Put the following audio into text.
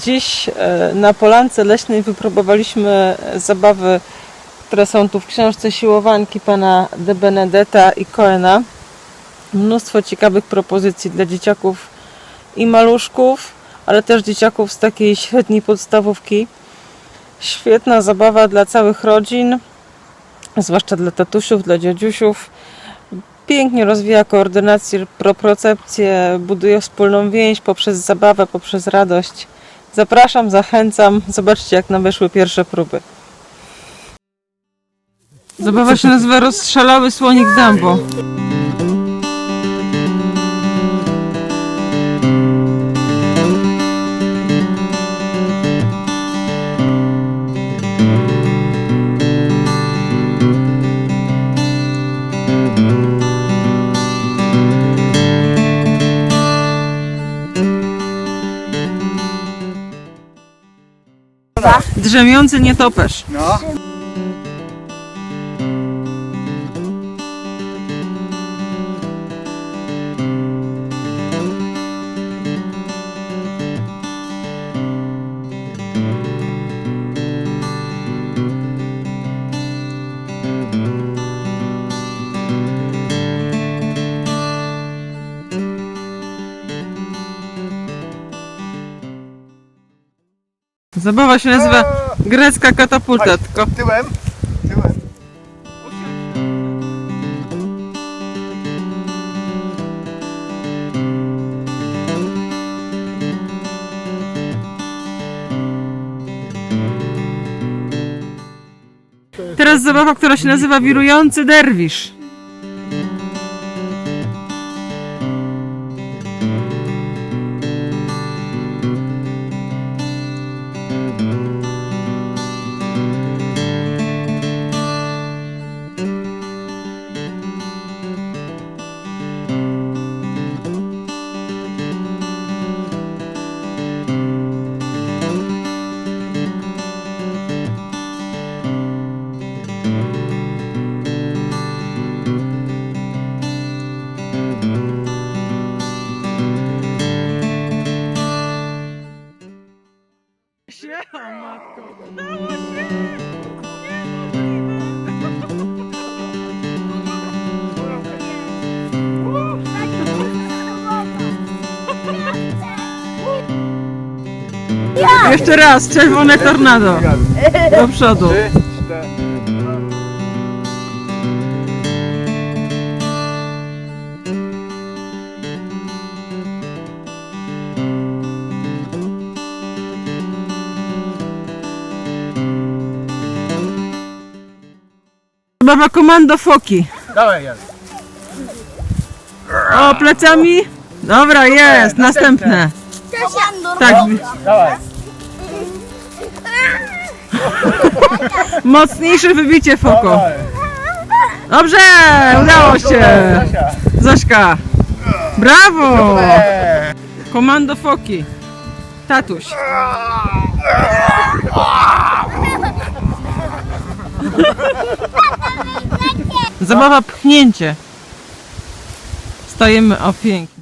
Dziś e, na Polance Leśnej wypróbowaliśmy zabawy, które są tu w książce Siłowanki pana de Benedetta i Coena. Mnóstwo ciekawych propozycji dla dzieciaków i maluszków, ale też dzieciaków z takiej średniej podstawówki. Świetna zabawa dla całych rodzin, zwłaszcza dla tatusiów, dla dziadziusiów. Pięknie rozwija koordynację, propriocepcję, buduje wspólną więź poprzez zabawę, poprzez radość. Zapraszam, zachęcam. Zobaczcie, jak nam weszły pierwsze próby. Zabawa się nazywa Rozstrzelały Słonik Dumbo. Drzemiący nietoperz. No. Zabawa się nazywa grecka katapulta. Tylko Tyłem. Tyłem. teraz zabawa, która się nazywa wirujący derwisz. Jeszcze raz, czerwone tornado. Do przodu. Trzy, cztery. Zabawa komando foki. Dawaj, Jan. O, plecami. Dobra, jest, następne. Tak, Dawaj. mocniejsze wybicie foko. Dawaj. Dobrze, udało się. Zośka. Brawo. Eee. Komando foki. Tatuś. Zabawa pchnięcie. Stajemy o pięknie.